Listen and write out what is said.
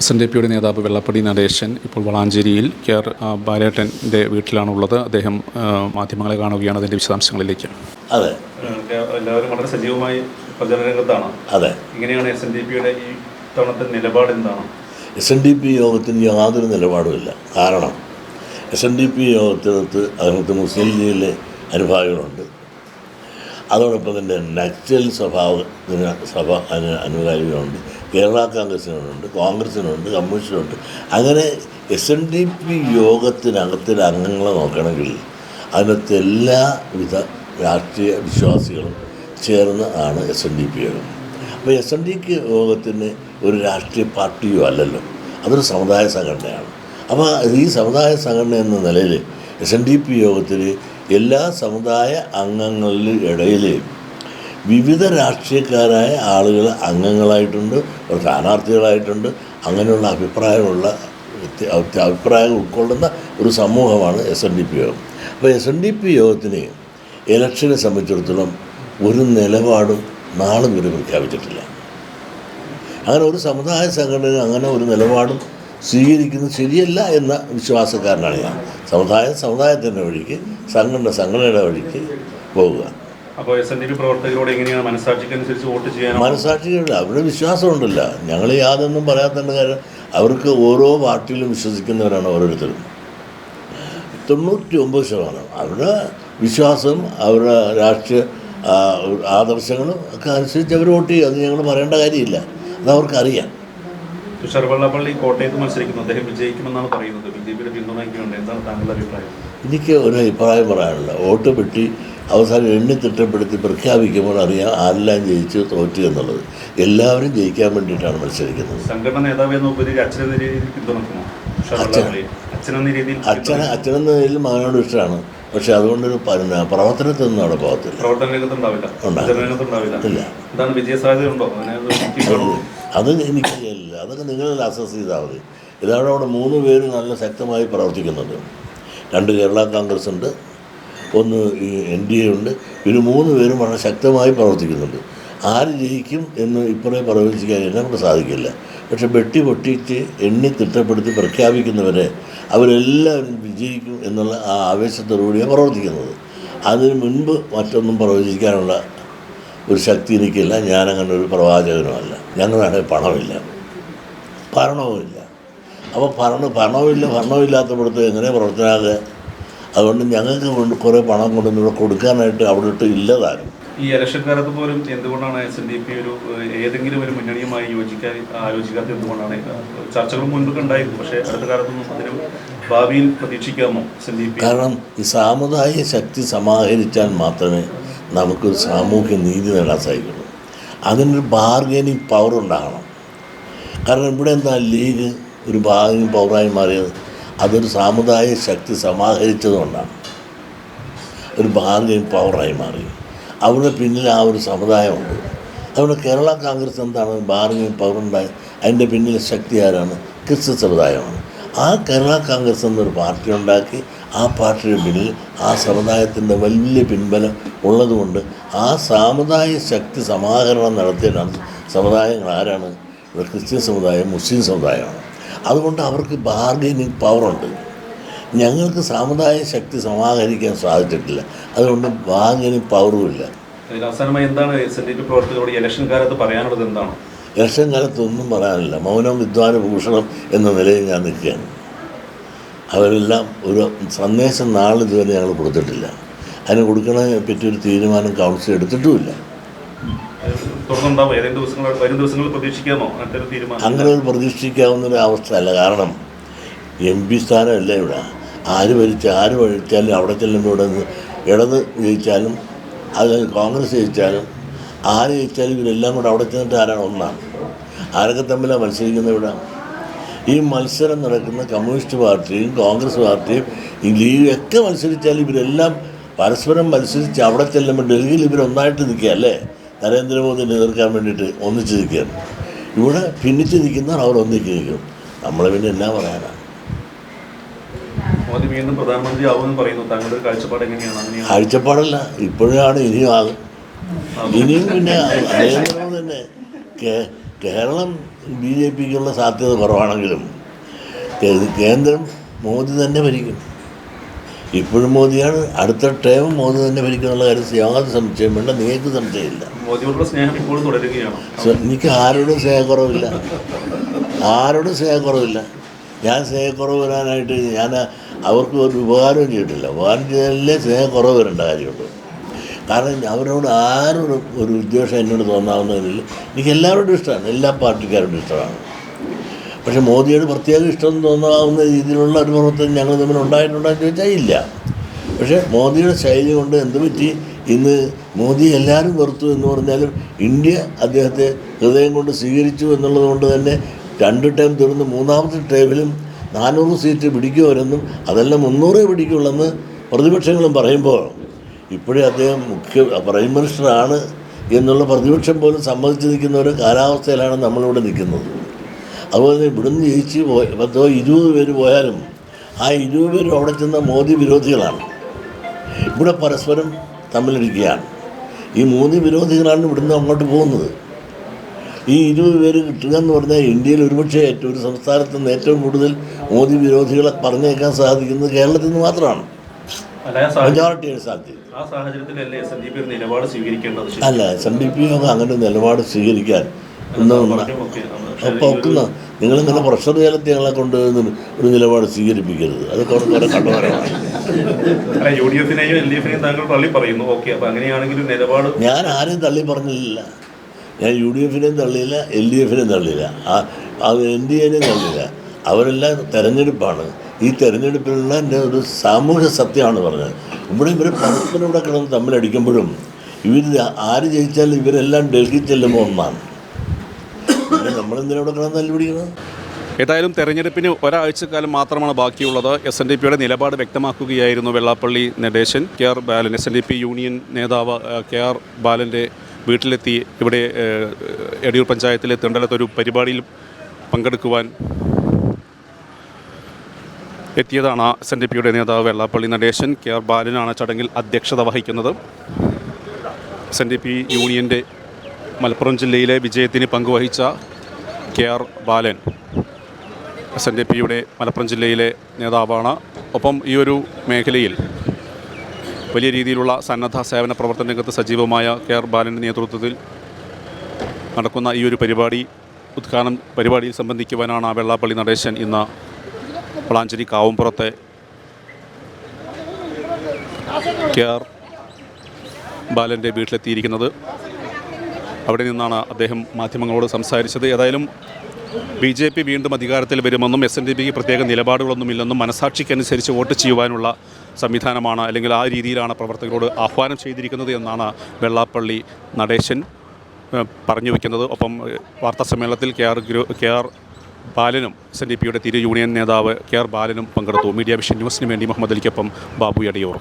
S N D പിയുടെ നേതാവ് വെള്ളപ്പടി നടേശൻ ഇപ്പോൾ വളാഞ്ചേരിയിൽ കെ ആർ ബാലേട്ടന്റെ വീട്ടിലാണുള്ളത്. അദ്ദേഹം മാധ്യമങ്ങളെ കാണുകയാണ് അതിന്റെ വിശദാംശങ്ങളിലേക്ക്. അതെ. എല്ലാവരും വളരെ സജീവമായി പ്രചരണ രംഗത്താണ് അതെ. ഇങ്ങനെയാണ് എസ് എൻ ഡി പിയുടെ ഈ തവണത്തെ നിലപാട് എന്താണ്? എസ് എൻ ഡി പി യോഗത്തിന് യാതൊരു നിലപാടുമില്ല കാരണം എസ് എൻ ഡി പി യോഗത്തിനകത്ത് അതിനകത്ത് മുസ്ലിം ലീഗിലെ അനുഭാവികളുണ്ട്. അതോടൊപ്പം തന്നെ നക്സൽ സ്വഭാവത്തിന് സഭ അനുകാരികളുണ്ട് കേരള കോൺഗ്രസിനുണ്ട് കോൺഗ്രസിനുണ്ട് കമ്മ്യൂണിസ്റ്റിനുണ്ട്. അങ്ങനെ എസ് എൻ ഡി പി യോഗത്തിനകത്തിലെ അംഗങ്ങളെ നോക്കണമെങ്കിൽ അതിനകത്ത് എല്ലാവിധ രാഷ്ട്രീയ വിശ്വാസികളും ചേർന്ന് ആണ് എസ് എൻ ഡി പി യോഗം. അപ്പോൾ എസ് എൻ ഡി പി യോഗത്തിന് ഒരു രാഷ്ട്രീയ പാർട്ടിയോ അല്ലല്ലോ. അതൊരു സമുദായ സംഘടനയാണ്. അപ്പോൾ ഈ സമുദായ സംഘടന എന്ന നിലയിൽ എസ് എൻ ഡി പി യോഗത്തിൽ എല്ലാ സമുദായ അംഗങ്ങളിലും ഇടയിൽ വിവിധ രാഷ്ട്രീയക്കാരായ ആളുകൾ അംഗങ്ങളായിട്ടുണ്ട് സ്ഥാനാർത്ഥികളായിട്ടുണ്ട്. അങ്ങനെയുള്ള അഭിപ്രായമുള്ള അഭിപ്രായം ഉൾക്കൊള്ളുന്ന ഒരു സമൂഹമാണ് എസ് എൻ ഡി പി യോഗം. അപ്പോൾ എസ് എൻ ഡി പി യോഗത്തിന് ഇലക്ഷനെ സംബന്ധിച്ചിടത്തോളം ഒരു നിലപാടും നാളും വരെ പ്രഖ്യാപിച്ചിട്ടില്ല. അങ്ങനെ ഒരു സമുദായ സംഘടന അങ്ങനെ ഒരു നിലപാടും സ്വീകരിക്കുന്നത് ശരിയല്ല എന്ന വിശ്വാസക്കാരനാണ് ഞാൻ. സമുദായം സമുദായത്തിന്റെ വഴിക്ക് സംഘടന സംഘടനയുടെ വഴിക്ക് പോവുക. അപ്പോൾ എസ് എൻ ഡി പി പ്രവർത്തകരോട് എങ്ങനെയാണ് മനസ്സാക്ഷിക്കനുസരിച്ച് വോട്ട് ചെയ്യാൻ മനസാക്ഷികളുടെ അവരുടെ വിശ്വാസമുണ്ടല്ല. ഞങ്ങൾ യാതൊന്നും പറയാത്തതിന്റെ കാര്യം അവർക്ക് ഓരോ പാർട്ടിയിലും വിശ്വസിക്കുന്നവരാണ് ഓരോരുത്തരും. തൊണ്ണൂറ്റി ഒമ്പത് ശതമാനം അവരുടെ വിശ്വാസം അവരുടെ രാഷ്ട്രീയ ആദർശങ്ങളും ഒക്കെ അനുസരിച്ച് അവർ വോട്ട് ചെയ്യും അത് ഞങ്ങൾ പറയേണ്ട കാര്യമില്ല. അത് അവർക്കറിയാം. തുഷാർ വെള്ളാപ്പള്ളി കോട്ടയത്ത് മത്സരിക്കുന്നു. അദ്ദേഹം വിജയിക്കുമെന്നാണ് പറയുന്നത്. ബി ജെ പിയുടെ പിന്തുണയ്ക്കുന്നുണ്ട് എന്താണ് താങ്കളുടെ അഭിപ്രായം? എനിക്ക് ഒരു അഭിപ്രായം പറയാനുള്ള വോട്ട് വെട്ടി അവസാനം എണ്ണി തിട്ടപ്പെടുത്തി പ്രഖ്യാപിക്കുമ്പോൾ അറിയാം ആരെല്ലാം ജയിച്ചു തോറ്റു എന്നുള്ളത്. എല്ലാവരും ജയിക്കാൻ വേണ്ടിയിട്ടാണ് മത്സരിക്കുന്നത്. സംഘടന ഉപരി അച്ഛനെന്ന രീതിയിൽ അച്ഛൻ. അച്ഛനെന്ന രീതിയിൽ അച്ഛന് അച്ഛനെന്ന നിലയിൽ മകനോട് ഇഷ്ടമാണ്. പക്ഷെ അതുകൊണ്ടൊരു പിന്നെ പ്രവർത്തനത്തിനൊന്നും അവിടെ പോകത്തില്ല. ഉണ്ടാവില്ല. അത് എനിക്ക് അതൊക്കെ നിങ്ങൾ അസസ് ചെയ്താൽ മതി. ഇതാണ് അവിടെ മൂന്ന് പേര് നല്ല ശക്തമായി പ്രവർത്തിക്കുന്നുണ്ട്. രണ്ട് കേരള കോൺഗ്രസ് ഉണ്ട്. ഒന്ന് എൻ ഡി എ ഉണ്ട്. ഇവർ മൂന്ന് പേരും വളരെ ശക്തമായി പ്രവർത്തിക്കുന്നുണ്ട്. ആര് ജയിക്കും എന്ന് ഇപ്പോഴേ പ്രവചിക്കാൻ എന്നെ കൊണ്ട് സാധിക്കില്ല. പക്ഷെ വെട്ടി പൊട്ടിച്ച് എണ്ണി തിട്ടപ്പെടുത്തി പ്രഖ്യാപിക്കുന്നവരെ അവരെല്ലാവരും വിജയിക്കും എന്നുള്ള ആ ആവേശത്തോടുകൂടിയാണ് പ്രവർത്തിക്കുന്നത്. അതിന് മുൻപ് മറ്റൊന്നും പ്രവചിക്കാനുള്ള ഒരു ശക്തി എനിക്കില്ല. ഞാനങ്ങനെ ഒരു പ്രവാചകനുമല്ല. ഞങ്ങളുടെ പണമില്ല. ഭരണവുമില്ല. അപ്പോൾ ഭരണ ഭരണമില്ല ഭരണമില്ലാത്തപ്പെടുത്ത് എങ്ങനെ പ്രവർത്തനാകുക? അതുകൊണ്ട് ഞങ്ങൾക്ക് കൊണ്ട് കുറേ പണം കൊണ്ടൊന്നും ഇവിടെ കൊടുക്കാനായിട്ട് അവിടെ ഇട്ട് ഇല്ലതാരും. ഈ ഇലക്ഷൻ കാലത്ത് പോലും എന്തുകൊണ്ടാണ് എസ് എൻ ഡി പി ഒരു ഏതെങ്കിലും ഒരു മുന്നണിയുമായി യോജിക്കാൻ ആലോചിക്കാത്ത എന്തുകൊണ്ടാണ് ചർച്ചകൾ മുൻപൊക്കെ ഉണ്ടായിരുന്നു. പക്ഷേ അടുത്ത കാലത്തൊന്നും അതിന് ഭാവിയിൽ പ്രതീക്ഷിക്കാമോ എസ് എൻ ഡി പി കാരണം ഈ സാമുദായിക ശക്തി സമാഹരിച്ചാൽ മാത്രമേ നമുക്കൊരു സാമൂഹ്യ നീതി നേടാൻ സാധിക്കുള്ളൂ. അതിനൊരു ബാർഗനിങ് പവർ ഉണ്ടാകണം. കാരണം ഇവിടെ എന്താ ലീഗ് ഒരു ബാർഗനിങ് പവറായി മാറിയത്? അതൊരു സാമുദായിക ശക്തി സമാഹരിച്ചതുകൊണ്ടാണ്. ഒരു ബാർഗൈൻ പവറായി മാറി. അവിടെ പിന്നിൽ ആ ഒരു സമുദായമുണ്ട് അതുകൊണ്ട് കേരള കോൺഗ്രസ് എന്താണ് ബാർഗൈൻ പവർ ഉണ്ടായി? അതിന്റെ പിന്നിൽ ശക്തി ആരാണ്? ക്രിസ്തു സമുദായമാണ്. ആ കേരള കോൺഗ്രസ് എന്നൊരു പാർട്ടി ഉണ്ടാക്കി ആ പാർട്ടിയുടെ പിന്നിൽ ആ സമുദായത്തിന്റെ വലിയ പിൻബലം ഉള്ളതുകൊണ്ട് ആ സാമുദായിക ശക്തി സമാഹരണം നടത്തിയ സമുദായങ്ങൾ ആരാണ്? ഇവിടെ ക്രിസ്ത്യൻ സമുദായം മുസ്ലിം സമുദായമാണ്. അതുകൊണ്ട് അവർക്ക് ബാർഗനിങ് പവറുണ്ട് ഞങ്ങൾക്ക് സാമുദായിക ശക്തി സമാഹരിക്കാൻ സാധിച്ചിട്ടില്ല. അതുകൊണ്ട് ബാർഗനിങ് പവറുമില്ല അവസാനമായി എന്താണ് പ്രവർത്തകരോട് ഇലക്ഷൻ കാലത്ത് പറയാനുള്ളത് എന്താണ്? ഇലക്ഷൻ കാലത്ത് ഒന്നും പറയാനില്ല. മൗനം വിദ്വാന ഭൂഷണം എന്ന നിലയിൽ ഞാൻ നിൽക്കുകയാണ്. അവരെല്ലാം ഒരു സന്ദേശം നാളിതുവരെ ഞങ്ങൾ കൊടുത്തിട്ടില്ല. അതിന് കൊടുക്കണതിനെ പറ്റി ഒരു തീരുമാനം കൗൺസിൽ എടുത്തിട്ടുമില്ല. അങ്ങനെ ഒരു പ്രതീക്ഷിക്കാവുന്ന ഒരു അവസ്ഥയല്ല കാരണം എം പി സ്ഥാനമല്ല ഇവിടെ. ആര് ഭരിച്ച ആര് ഭരിച്ചാലും അവിടെ ചെല്ലുമ്പോൾ ഇവിടെ നിന്ന് ഇടത് ജയിച്ചാലും അത് കോൺഗ്രസ് ജയിച്ചാലും ആര് ജയിച്ചാലും ഇവരെല്ലാം കൂടെ അവിടെ ചെന്നിട്ട് ആരാണ് ഒന്നാണ്. ആരൊക്കെ തമ്മിലാണ് മത്സരിക്കുന്നത് ഇവിടെ? ഈ മത്സരം നടക്കുന്ന കമ്മ്യൂണിസ്റ്റ് പാർട്ടിയും കോൺഗ്രസ് പാർട്ടിയും ഈ ലീഗ് ഒക്കെ മത്സരിച്ചാലും ഇവരെല്ലാം പരസ്പരം മത്സരിച്ച് അവിടെ ചെല്ലുമ്പോൾ ഡൽഹിയിൽ ഇവരൊന്നായിട്ട് നിൽക്കുക അല്ലേ നരേന്ദ്രമോദിനെ എതിർക്കാൻ വേണ്ടിയിട്ട് ഒന്നിച്ച് നിൽക്കുകയാണ് ഇവിടെ ഭിന്നിച്ച് നിൽക്കുന്നവർ അവർ ഒന്നിച്ച് നിൽക്കും. നമ്മൾ പിന്നെ എന്നാ പറയാനാണ് മോദി വീണ്ടും പ്രധാനമന്ത്രി ആവുമെന്ന് പറയുന്നു. താങ്കളുടെ കാഴ്ചപ്പാട് എങ്ങനെയാണ്? കാഴ്ചപ്പാടല്ല. ഇപ്പോഴാണ് ഇനിയും ആകും ഇനിയും പിന്നെ നരേന്ദ്രമോദി തന്നെ കേരളം ബി ജെ പിക്കുള്ള സാധ്യത കുറവാണെങ്കിലും കേന്ദ്രം മോദി തന്നെ ഭരിക്കും. ഇപ്പോഴും മോദിയാണ്. അടുത്ത ടൈം മോദി തന്നെ ഭരിക്കാനുള്ള കാര്യത്തിൽ യാതൊരു സംശയം വേണ്ട. നിങ്ങൾക്ക് സംശയമില്ല സ്നേഹം എനിക്ക് ആരോടും സ്നേഹക്കുറവില്ല. ആരോടും സ്നേഹക്കുറവില്ല. ഞാൻ സ്നേഹക്കുറവ് വരാനായിട്ട് ഞാൻ അവർക്ക് ഒരു ഉപകാരവും ചെയ്തിട്ടില്ല. ഉപകാരം ചെയ്താലേ സ്നേഹക്കുറവ് വരേണ്ട കാര്യമുള്ളൂ. കാരണം അവരോട് ആരും ഒരു ഉദ്ദേശം എന്നോട് തോന്നാവുന്നതിൽ എനിക്ക് എല്ലാവരോടും ഇഷ്ടമാണ്. എല്ലാ പാർട്ടിക്കാരോടും ഇഷ്ടമാണ്. പക്ഷെ മോദിയോട് പ്രത്യേക ഇഷ്ടം തോന്നാവുന്ന രീതിയിലുള്ള ഒരു പ്രവർത്തനം ഞങ്ങൾ തമ്മിൽ ഉണ്ടായിട്ടുണ്ടോ എന്ന് ചോദിച്ചാൽ ഇല്ല. പക്ഷേ മോദിയുടെ ശൈലി കൊണ്ട് എന്ത് പറ്റി? ഇന്ന് മോദി എല്ലാവരും വെറുത്തു എന്ന് പറഞ്ഞാലും ഇന്ത്യ അദ്ദേഹത്തെ ഹൃദയം കൊണ്ട് സ്വീകരിച്ചു എന്നുള്ളത് കൊണ്ട് തന്നെ രണ്ട് ടൈം തീർന്ന് മൂന്നാമത്തെ ടൈമിലും നാനൂറ് സീറ്റ് പിടിക്കുമെന്നും അതെല്ലാം മുന്നൂറേ പിടിക്കുള്ളെന്ന് പ്രതിപക്ഷങ്ങളും പറയുമ്പോൾ ഇപ്പോഴേ അദ്ദേഹം മുഖ്യ പ്രൈം മിനിസ്റ്ററാണ് എന്നുള്ള പ്രതിപക്ഷം പോലും സമ്മതിച്ച് നിൽക്കുന്ന ഒരു കാലാവസ്ഥയിലാണ് നമ്മളിവിടെ നിൽക്കുന്നത്. അതുപോലെ തന്നെ ഇവിടുന്ന് ജയിച്ച് പോയ പത്തോ ഇരുപത് പേര് പോയാലും ആ ഇരുപത് പേരും അവിടെ ചെന്ന മോദി വിരോധികളാണ്. ഇവിടെ പരസ്പരം തമ്മിലിരിക്കുകയാണ് ഈ മൂന്ന് വിരോധികളാണ് ഇവിടുന്ന് അങ്ങോട്ട് പോകുന്നത്. ഈ ഇരുപത് പേര് കിട്ടുക എന്ന് പറഞ്ഞാൽ ഇന്ത്യയിൽ ഒരുപക്ഷെ ഏറ്റവും ഒരു സംസ്ഥാനത്ത് നിന്ന് ഏറ്റവും കൂടുതൽ മോദി വിരോധികളെ പറഞ്ഞേക്കാൻ സാധിക്കുന്നത് കേരളത്തിൽ നിന്ന് മാത്രമാണ്. മെജോറിറ്റിയാണ് സാധ്യത? അല്ല എസ് എൻ ഡി പി യോഗം അങ്ങനെ നിലപാട് സ്വീകരിക്കാൻ ഒന്നും നിങ്ങൾ ഇങ്ങനെ പക്ഷേ അപ്പോൾ ഒക്കുന്ന നിങ്ങളിങ്ങനെ പ്രഷർ ചേലത്തി ഞങ്ങളെ കൊണ്ട് ഒരു നിലപാട് സ്വീകരിപ്പിക്കരുത്. അതൊക്കെ കണ്ടുപറയാണ് അല്ല യു ഡി എഫിനെയും എൽ ഡി എഫിനെയും താങ്കൾ തള്ളി പറയുന്നു. ഓക്കെ അപ്പൊ അങ്ങനെയാണെങ്കിൽ നിലപാട് ഞാൻ ആരെയും തള്ളി പറഞ്ഞില്ല. ഞാൻ യു ഡി എഫിനെയും തള്ളിയില്ല എൽ ഡി എഫിനെയും തള്ളിയില്ല. ആ അത് എൻ ഡി എനെയും തള്ളിയില്ല. അവരെല്ലാം തെരഞ്ഞെടുപ്പാണ്. ഈ തെരഞ്ഞെടുപ്പിലുള്ള എന്റെ ഒരു സാമൂഹ്യ സത്യമാണ് പറഞ്ഞത്. ഇവിടെ ഇവർ പരസ്പരം ഇവിടെ കിടന്ന് തമ്മിലടിക്കുമ്പോഴും ഇവർ ആര് ജയിച്ചാലും ഇവരെല്ലാം ഡൽഹി ചെല്ലുമ്പോൾ ഒന്നാണ്. ഏതായാലും തെരഞ്ഞെടുപ്പിന് ഒരാഴ്ചക്കാലം മാത്രമാണ് ബാക്കിയുള്ളത്. എസ് എൻ ഡി പിയുടെ നിലപാട് വ്യക്തമാക്കുകയായിരുന്നു Vellappally Natesan. K R Balan S N D P union നേതാവ് കെ ആർ ബാലന്റെ വീട്ടിലെത്തി ഇവിടെ എടിയൂർ പഞ്ചായത്തിലെ തിണ്ടലത്തൊരു പരിപാടിയിൽ പങ്കെടുക്കുവാൻ എത്തിയതാണ് എസ് എൻ ഡി പിയുടെ നേതാവ് വെള്ളാപ്പള്ളി നടേശൻ. കെ ആർ ബാലനാണ് ചടങ്ങിൽ അധ്യക്ഷത വഹിക്കുന്നത്. എസ് എൻ ഡി പി യൂണിയന്റെ മലപ്പുറം ജില്ലയിലെ വിജയത്തിന് പങ്കുവഹിച്ച K R Balan S N D പിയുടെ മലപ്പുറം ജില്ലയിലെ നേതാവാണ്. ഒപ്പം ഈ ഒരു മേഖലയിൽ വലിയ രീതിയിലുള്ള സന്നദ്ധ സേവന പ്രവർത്തന രംഗത്ത് സജീവമായ കെ ആർ ബാലന്റെ നേതൃത്വത്തിൽ നടക്കുന്ന ഈ ഒരു പരിപാടി ഉദ്ഘാടനം പരിപാടിയിൽ സംബന്ധിക്കുവാനാണ് വെള്ളാപ്പള്ളി നടേശൻ ഇന്ന് വളാഞ്ചേരി കാവുംപുറത്തെ കെ ആർ ബാലന്റെ വീട്ടിലെത്തിയിരിക്കുന്നത്. അവിടെ നിന്നാണ് അദ്ദേഹം മാധ്യമങ്ങളോട് സംസാരിച്ചത്. ഏതായാലും ബി ജെ പി വീണ്ടും അധികാരത്തിൽ വരുമെന്നും എസ് എൻ ഡി പിക്ക് പ്രത്യേക നിലപാടുകളൊന്നുമില്ലെന്നും മനസാക്ഷിക്കനുസരിച്ച് വോട്ട് ചെയ്യുവാനുള്ള സംവിധാനമാണ് അല്ലെങ്കിൽ ആ രീതിയിലാണ് പ്രവർത്തകരോട് ആഹ്വാനം ചെയ്തിരിക്കുന്നത് എന്നാണ് വെള്ളാപ്പള്ളി നടേശൻ പറഞ്ഞു വയ്ക്കുന്നത് ഒപ്പം വാർത്താ സമ്മേളനത്തിൽ കെ ആർ ഗ്രൂ കെ ആർ ബാലനും എസ് എൻ ഡി പിയുടെ തിരു യൂണിയൻ നേതാവ് കെ ആർ ബാലനും പങ്കെടുത്തു. മീഡിയ വിഷൻ ന്യൂസിന് വേണ്ടി മുഹമ്മദ് അലിക്കൊപ്പം ബാബു എടയൂർ